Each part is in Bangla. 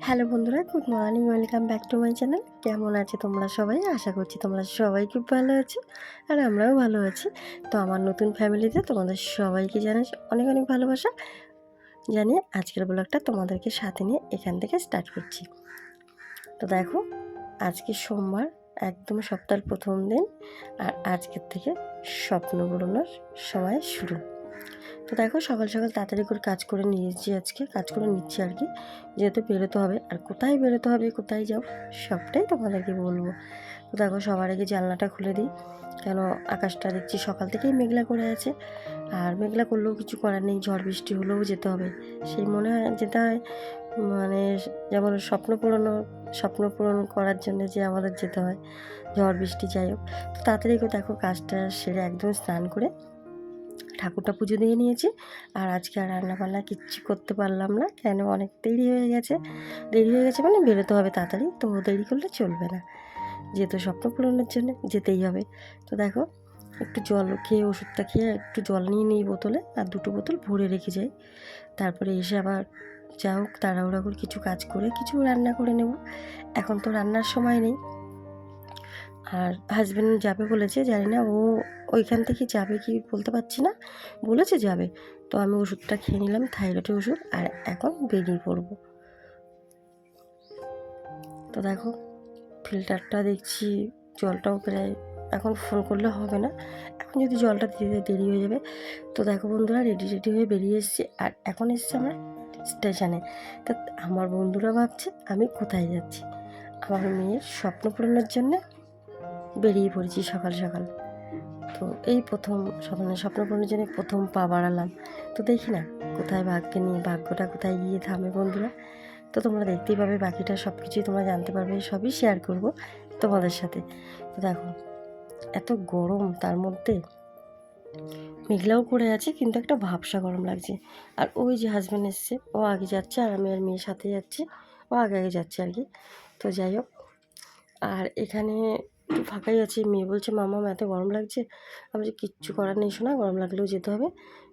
হ্যালো বন্ধুরা, good morning, welcome back to my channel. কেমন আছে তোমরা সবাই? আশা করছি তোমরা সবাই খুব ভালো আছো আর আমরাও ভালো আছি। তো আমার নতুন ফ্যামিলিতে তোমাদের সবাইকে জানাই অনেক অনেক ভালোবাসা। জানিয়ে আজকের ব্লগটা তোমাদেরকে সাথে নিয়ে এখান থেকে স্টার্ট করছি। তো দেখো, আজকে সোমবার, একদম সপ্তাহের প্রথম দিন আর আজকের থেকে স্বপ্ন পূরণের সময় শুরু। তো দেখো সকাল সকাল তাড়াতাড়ি করে কাজ করে নিয়েছি আজকে, কাজ করে নিচ্ছি আর কি। যেহেতু বেরোতে হবে, আর কোথায় বেরোতে হবে, কোথায় যাও সবটাই তোমাদেরকে বলব। তো দেখো সবার আগে জানলাটা খুলে দিই, কেন আকাশটা দেখছি সকাল থেকেই মেঘলা করে আছে। আর মেঘলা করলেও কিছু করার নেই, ঝড় বৃষ্টি হলেও যেতে হবে। সেই মনে হয় যেতে হয় মানে যেমন স্বপ্ন পূরণ স্বপ্ন পূরণ করার জন্য যে আমাদের যেতে হয়, ঝড় বৃষ্টি যাই হোক। তো তাড়াতাড়ি দেখো কাজটা সেরে একদম স্নান করে ঠাকুরটা পুজো দিয়ে নিয়েছি। আর আজকে আর রান্না বান্না কিচ্ছু করতে পারলাম না। কেন? অনেক দেরি হয়ে গেছে। দেরি হয়ে গেছে মানে বেরোতে হবে তাড়াতাড়ি। তো দেরি করলে চলবে না। যেহেতু স্বপ্ন পূরণের জন্য যেতেই হবে। তো দেখো, একটু জল খেয়ে ওষুধটা খেয়ে একটু জল নিয়ে নিই বোতলে। আর দুটো বোতল ভরে রেখে যাই। তারপরে এসে আবার যা হোক, তাড়াহুড়া করে কিছু কাজ করে কিছু রান্না করে নেব। এখন তো রান্নার সময় নেই। আর হাজব্যান্ড যাবে বলেছে, জানি না, ও ওইখান থেকে যাবে কি বলতে পারছি না, বলেছে যাবে। তো আমি ওষুধটা খেয়ে নিলাম থাইরয়েডের ওষুধ, আর এখন বেরিয়ে পড়ব। তো দেখো ফিল্টারটা দেখছি, জলটাও প্রায় এখন ফোন করলে হবে না। এখন যদি জলটা দিতে দেরি হয়ে যাবে, তো দেখো বন্ধুরা রেডি রেডি হয়ে বেরিয়ে এসেছি, আর এখন এসছে আমরা স্টেশনে তা আমার বন্ধুরা ভাবছে, আমি কোথায় যাচ্ছি? আমার মেয়ের স্বপ্ন পূরণের জন্যে বেরিয়ে পড়েছি সকাল সকাল। তো এই প্রথম স্বপ্ন স্বপ্ন পূরণের জন্য প্রথম পা বাড়ালাম। তো দেখি না, কোথায় ভাগ্যে নিয়ে ভাগ্যটা কোথায় গিয়ে থামে বন্ধুরা? তো তোমরা দেখতেই পাবে বাকিটা সব কিছুই তোমরা জানতে পারবে, সবই শেয়ার করব তোমাদের সাথে। তো দেখো, এত গরম তার মধ্যে মেঘলাও করে আছে, কিন্তু একটা ভাবসা গরম লাগছে। আর ওই যে হাজব্যান্ড এসছে, ও আগে যাচ্ছে আর আমি আর মেয়ের সাথে যাচ্ছি, ও আগে আগে যাচ্ছে আর কি। তো যাই হোক, আর এখানে একটু ফাঁকাই আছি। মেয়ে বলছে, মামা এত গরম লাগছে। আমি যে কিচ্ছু করার নেই শোনা গরম লাগলেও যেতে হবে।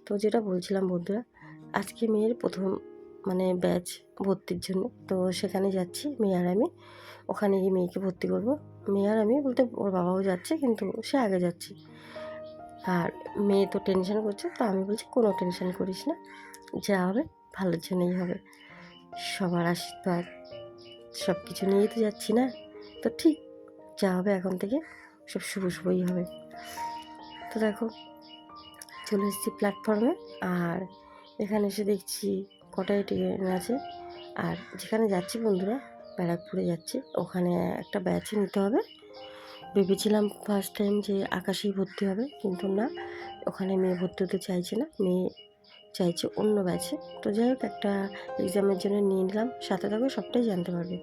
তো যেটা বলছিলাম বন্ধুরা, আজকে মেয়ের প্রথম মানে ব্যাচ ভর্তির জন্য। তো সেখানে যাচ্ছি, মেয়ে আর আমি। ওখানে গিয়ে মেয়েকে ভর্তি করব। মেয়ে আর আমি বলতে, ওর বাবাও যাচ্ছে, কিন্তু সে আগে যাচ্ছি। আর মেয়ে তো টেনশন করছে, তো আমি বলছি, কোনো টেনশন করিস না, যা হবে, ভালোর জন্যই হবে। সবার আশীর্বাদ সব কিছু নিয়েই তো যাচ্ছি না। তো ঠিক যা হবে এখন থেকে সব শুভ শুভই হবে। তো দেখো, চলে এসেছি প্ল্যাটফর্মে আর এখানে এসে দেখছি কটাই ট্রেন আছে। আর যেখানে যাচ্ছি বন্ধুরা, ব্যারাকপুরে যাচ্ছি। ওখানে একটা ব্যাচে নিতে হবে। ভেবেছিলাম ফার্স্ট টাইম যে আকাশেই ভর্তি হবে, কিন্তু না, ওখানে মেয়ে ভর্তি হতে চাইছে না। মেয়ে চাইছে অন্য ব্যাচে তো যাই হোক, একটা এক্সামের জন্য নিয়ে নিলাম। সাথে থাকবে সবটাই জানতে পারবে।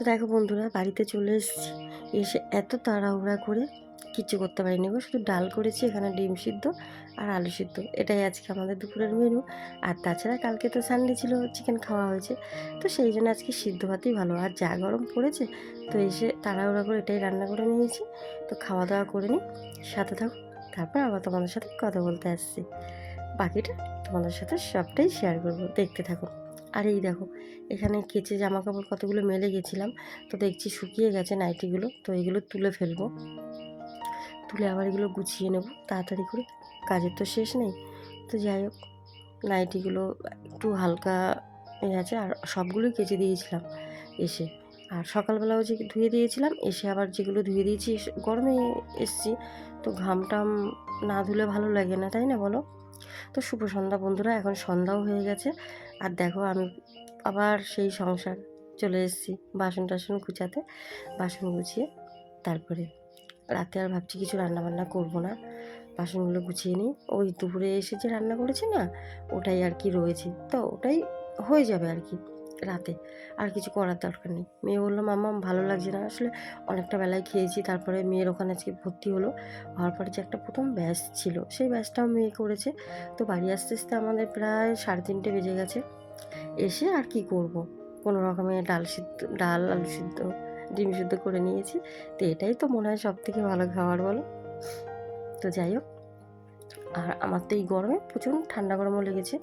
তো দেখো বন্ধুরা, বাড়িতে চলে এসেছি। এসে এত তাড়াহুড়া করে কিচ্ছু করতে পারিনি গো, শুধু ডাল করেছি, এখানে ডিম সিদ্ধ আর আলু সিদ্ধ। এটাই আজকে আমাদের দুপুরের মেনু আর তাছাড়া কালকে তো সানডে ছিল চিকেন খাওয়া হয়েছে। তো সেই জন্য আজকে সিদ্ধ ভাতই ভালো। আর যা গরম পড়েছে, তো এসে তাড়াহুড়া করে এটাই রান্না করে নিয়েছি। তো খাওয়া দাওয়া করে নিই, সাথে থাকো। তারপর আবার তোমাদের সাথে কথা বলতে আসছি। বাকিটা তোমাদের সাথে সবটাই শেয়ার করব। দেখতে থাকো। আর এই দেখো, এখানে কেচে জামা কাপড় কতগুলো মেলে গেছিলাম। তো দেখছি শুকিয়ে গেছে নাইটিগুলো, তো এগুলো তুলে ফেলব। তুলে আবার এগুলো গুছিয়ে নেব, তাড়াতাড়ি করে। কাজের তো শেষ নেই। তো যাই হোক, নাইটিগুলো একটু হালকা এ আছে, আর সবগুলোই কেচে দিয়েছিলাম এসে। আর সকালবেলাও যে ধুয়ে দিয়েছিলাম, এসে আবার যেগুলো ধুয়ে দিয়েছি গরমে এসছি। তো ঘাম টাম না ধুলে ভালো লাগে না, তাই না বলো? তো শুভ সন্ধ্যা বন্ধুরা, এখন সন্ধ্যাও হয়ে গেছে। আর দেখো আমি আবার সেই সংসার চলে এসেছি বাসন টাসন গুছাতে, বাসন গুছিয়ে তারপরে রাতে আর ভাবছি কিছু রান্না বান্না করব না। বাসনগুলো গুছিয়ে নিই। ওই দুপুরে এসে যে রান্না করেছি না, ওটাই আর কি রয়েছে। তো ওটাই হয়ে যাবে আর কি। রাতে। আর কিছু করার দরকার নেই। মেয়ে বলল মামা ভালো লাগছে না। আসলে অনেকটা বেলায় খেয়েছি। তারপরে মেয়ের ওখানে আজকে ভর্তি হলো। হওয়ার পরে যে একটা প্রথম ব্যাচ ছিল, সেই ব্যাচটাও মেয়ে করেছে। তো বাড়ি আসতে আসতে আমাদের প্রায় সাড়ে তিনটে বেজে গেছে। এসে আর কি করব? কোনো রকমে ডাল সিদ্ধ, ডাল, আলু সিদ্ধ, ডিম সিদ্ধ করে নিয়েছি। তো এটাই তো মনে হয় সব থেকে ভালো খাবার বলো। তো যাই হোক, আর আমার তো এই গরমে প্রচুর ঠান্ডা গরমও লেগেছে।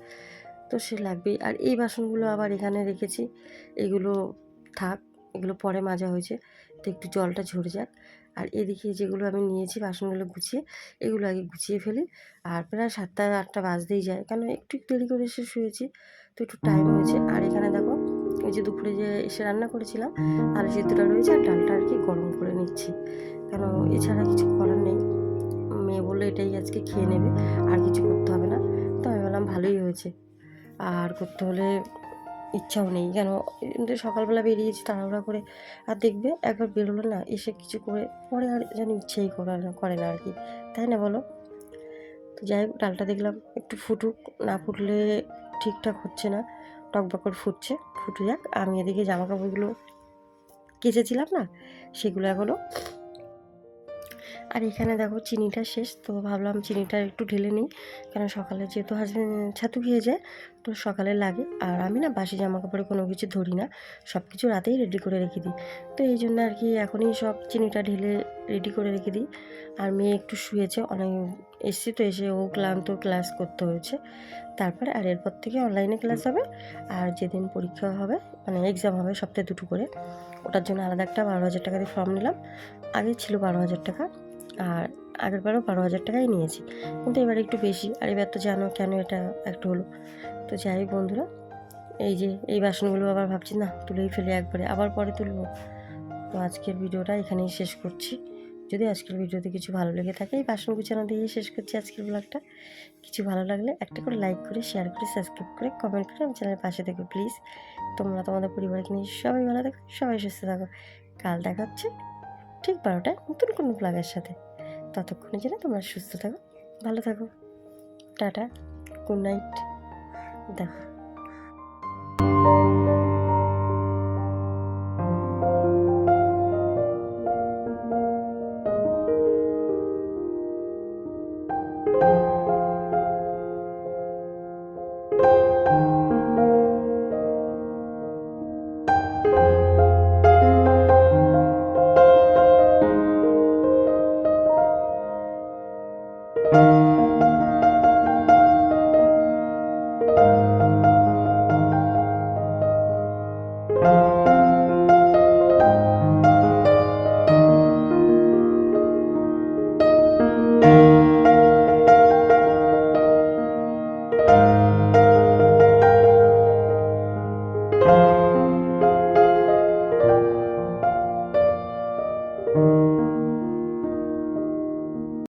তো সে লাগবেই। আর এই বাসনগুলো আবার এখানে রেখেছি। এগুলো থাক, এগুলো পরে মাজা হয়েছে। তো একটু জলটা ঝরে যাক। আর এদিকে যেগুলো আমি নিয়েছি, বাসনগুলো গুছিয়ে, এগুলো আগে গুছিয়ে ফেলি। আর প্রায় সাতটা, আটটা বাজতেই যায়। কেন একটু একটু দেরি করে এসে শুয়েছি, তো একটু টাইম হয়েছে। আর এখানে দেখো, ওই যে দুপুরে যে এসে রান্না করেছিলাম, আলু সিদ্ধটা রয়েছে আর ডালটা আর কি গরম করে নিচ্ছি। কেন এছাড়া কিছু করার নেই। মেয়ে বলল এটাই আজকে খেয়ে নেবে, আর কিছু করতে হবে না। তো আমি বললাম ভালোই হয়েছে। আর করতে হলে ইচ্ছাও নেই। কেন? সকালবেলা বেরিয়েছি তাড়াহুড়া করে আর দেখবে একবার বেরোলো না, এসে কিছু করে পরে আর যেন ইচ্ছেই করে না করে না আর কি। তাই না বলো? তো যাই হোক, ডালটা দেখলাম একটু ফুটুক, না ফুটলে ঠিকঠাক হচ্ছে না টকবক করে ফুটছে ফুটে যাক আমি এদিকে জামা কাপড়গুলো কেচেছিলাম না, সেগুলো এখনও আর এখানে দেখো চিনিটা শেষ, তো ভাবলাম চিনিটা একটু ঢেলে নিই, কারণ সকালে যেহেতু হাজবেন্ড ছাতু খেয়ে যায় তো সকালে লাগে। আর আমি না বাসি জামা কাপড়ে কোনো কিছু ধরি না সব কিছু রাতেই রেডি করে রেখে দিই। তো এই জন্য আর কি এখনই সব চিনিটা ঢেলে রেডি করে রেখে দিই। আর মেয়ে একটু শুয়েছে, অনেক এসছি তো, এসে ও ক্লান্ত ক্লাস করতে হয়েছে। তারপরে আর এরপর থেকে অনলাইনে ক্লাস হবে, আর যেদিন পরীক্ষা হবে মানে এক্সাম হবে সপ্তাহে দুটো করে, ওটার জন্য আলাদা একটা বারো হাজার টাকা দিয়ে ফর্ম নিলাম। আগে ছিল বারো হাজার টাকা। আর আগের বারও বারো হাজার টাকাই নিয়েছি। কিন্তু এবার একটু বেশি। আর এবার তো জানো কেন এটা একটু হলো। তো যাই বন্ধুরা, এই যে এই বাসনগুলো আবার ভাবছি, না তুলেই ফেলে একবারে। আবার পরে তুলবো। তো আজকের ভিডিওটা এখানেই শেষ করছি। যদি আজকের ভিডিওতে কিছু ভালো লেগে থাকে, এই বাসন গুছানো দিয়েই শেষ করছি আজকের ব্লগটা। কিছু ভালো লাগলে একটা করে লাইক করে শেয়ার করে সাবস্ক্রাইব করে কমেন্ট করে আমার চ্যানেলের পাশে থেকো প্লিজ তোমরা তোমাদের পরিবারকে নিয়ে সবাই ভালো থাকো, সবাই সুস্থ থাকো। কাল দেখা হচ্ছে ঠিক বারোটায় নতুন কোনো ব্লগের সাথে। ততক্ষণে যেন তোমরা সুস্থ থাকো ভালো থাকো। Tata good night. দেখো।